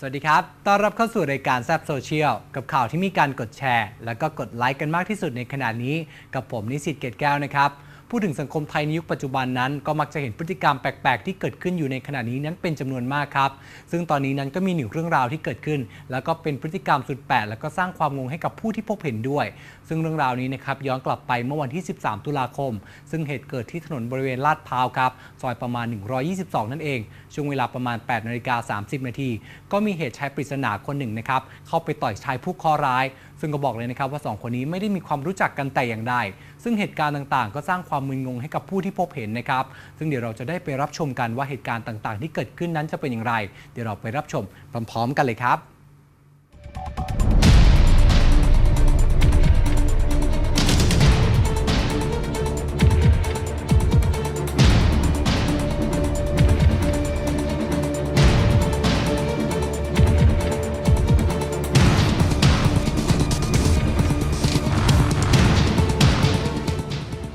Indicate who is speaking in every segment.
Speaker 1: สวัสดีครับ ต้อนรับเข้าสู่รายการแซบโซเชียล กับข่าวที่มีการกดแชร์ แล้วก็กดไลค์กันมากที่สุดในขณะนี้ กับผมนิสิตเกตแก้วนะครับ พูดถึงสังคมไทยในยุคปัจจุบันนั้น ก็มักจะเห็นพฤติกรรมแปลก ๆ ที่เกิดขึ้นอยู่ในขณะนี้นั้นเป็นจำนวนมากครับ ซึ่งตอนนี้นั้นก็มีหนึ่งเรื่องราวที่เกิดขึ้น แล้วก็เป็นพฤติกรรมสุดแปลกแล้วก็สร้างความงงให้กับผู้ที่พบเห็นด้วย ซึ่งเรื่องราวนี้นะครับย้อนกลับไปเมื่อวันที่ 13 ตุลาคม ซึ่งเหตุเกิดที่ถนนบริเวณลาดพร้าวครับซอยประมาณ 122 นั่นเอง ช่วงเวลาประมาณ8นาฬิกา30 นาทีก็มีเหตุชายปริศนาคนหนึ่งนะครับเข้าไปต่อยชายผู้คราะห์ร้าย ซึ่งก็บอกเลยนะครับว่า 2 คนนี้ไม่ได้มีความรู้จักกันแต่อย่างใดซึ่งเหตุการณ์ต่างๆ ก็สร้างความความมึนงงให้กับผู้ที่พบเห็นนะครับ ซึ่งเดี๋ยวเราจะได้ไปรับชมกันว่าเหตุการณ์ต่าง ๆ ที่เกิดขึ้นนั้นจะเป็นอย่างไร เดี๋ยวเราไปรับชมพร้อมๆ กันเลยครับ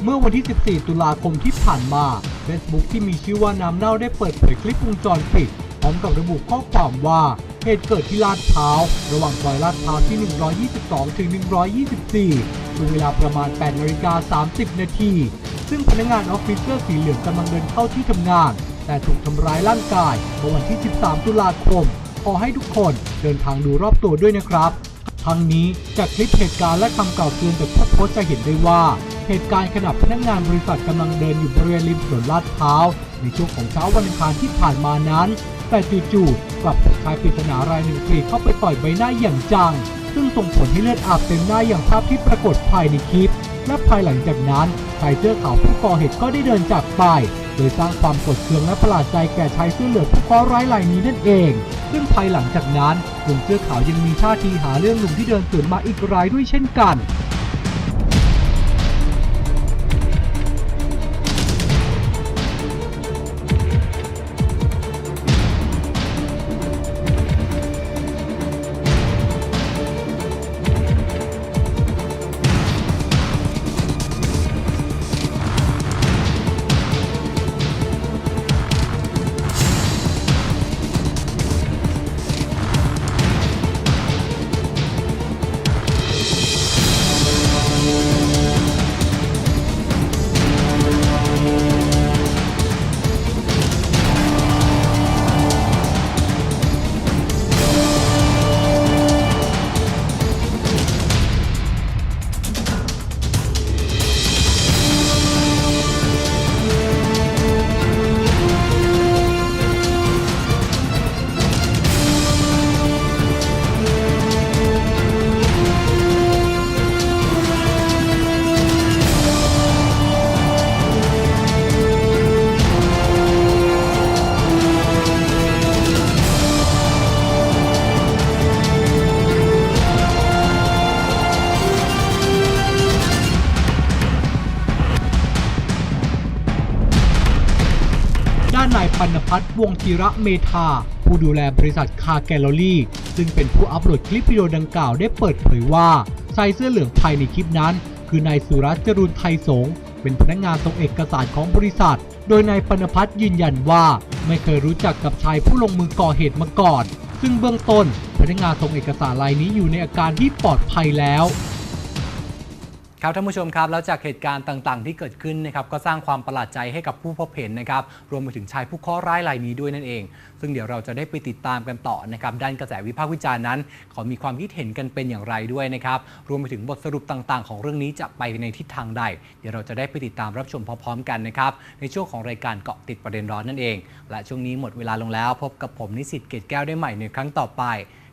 Speaker 2: เมื่อวันที่ 14 ตุลาคมที่ผ่านมา Facebook ที่มีชื่อว่าน้ำเน่าได้เปิดเผยคลิปวงจรปิด พร้อมกับระบุข้อความว่า เหตุเกิดที่ลาดพร้าว ระหว่างซอยลาดพร้าวที่ 122 ถึง 124ช่วงเวลาประมาณ 8 นาฬิกา 30 นาที ซึ่งพนักงานออฟฟิศเสื้อสีเหลืองกำลังเดินเข้าที่ทำงาน แต่ถูกทำร้ายร่างกายเมื่อวันที่ 13 ตุลาคม ขอให้ทุกคนเดินทางดูรอบตัวด้วยนะครับทั้งนี้จากคลิปเหตุการณ์และคำกล่าวเตือนจากผู้โพสต์จะเห็นได้ว่า เหตุการณ์ขณะพนักงานบริษัทกำลังเดินอยู่บริเวณริมถนนลาดพร้าว ในช่วงของเช้าวันอังคารที่ผ่านมานั้น แต่จู่ๆกลับถูกชายปริศนารายหนึ่งปรีเข้าไปต่อยใบหน้าอย่างจัง ซึ่งส่งผลให้เลือดอาบเต็มหน้าอย่างภาพที่ปรากฏภายในคลิป และภายหลังจากนั้นชายเสื้อขาวผู้ก่อเหตุก็ได้เดินจากไปโดยสร้างความกดเคืองและประหลาดใจแก่ชายเสื้อเหลืองผู้เคราะห์ร้ายรายนี้นั่นเอง ซึ่งภายหลังจากนั้นหนุ่มเสื้อขาวยังมีท่าทีหาเรื่องหนุ่มที่เดินสวนมาอีกรายด้วยเช่นกัน ด้านนายปัณพัฒน์วงธีระเมธา ผู้ดูแลบริษัทคาแกลเลอรี่ ซึ่งเป็นผู้อัปโหลดคลิปวิดีโอดังกล่าวได้เปิดเผยว่าชายเสื้อเหลืองภายในคลิปนั้น คือนายสุรัตน์จรุนไทยสงฆ์เป็นพนักงานส่งเอกสารของบริษัท โดยนายปัณพัฒน์ยืนยันว่า ไม่เคยรู้จักกับชายผู้ลงมือก่อเหตุมาก่อน ซึ่งเบื้องต้นพนักงานส่งเอกสารรายนี้อยู่ในอาการที่ปลอดภัยแล้ว
Speaker 1: ครับท่านผู้ชมครับ แล้วจากเหตุการณ์ต่างๆ ที่เกิดขึ้นนะครับก็สร้างความประหลาดใจให้กับผู้พบเห็นนะครับรวมไปถึงชายผู้เคราะห์ร้ายรายนี้ด้วยนั่นเอง ซึ่งเดี๋ยวเราจะได้ไปติดตามกันต่อนะครับด้านกระแสวิพากษ์วิจารณ์นั้นเขามีความคิดเห็นกันเป็นอย่างไรด้วยนะครับรวมไปถึงบทสรุปต่างๆ ของเรื่องนี้จะไปในทิศทางใด เดี๋ยวเราจะได้ไปติดตามรับชมพร้อมๆ กันนะครับในช่วงของรายการเกาะติดประเด็นร้อนนั่นเอง และช่วงนี้หมดเวลาลงแล้ว พบกับผมนิสิตเกตแก้วได้ใหม่ในครั้งต่อไป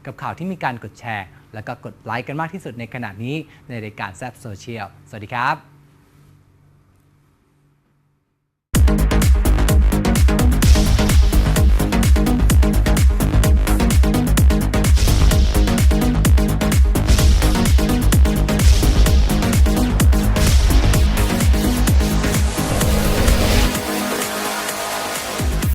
Speaker 1: กับข่าวที่มีการกดแชร์ แล้วก็กดไลค์กันมากที่สุดในขณะนี้ในรายการแซบโซเชียลสวัสดีครับ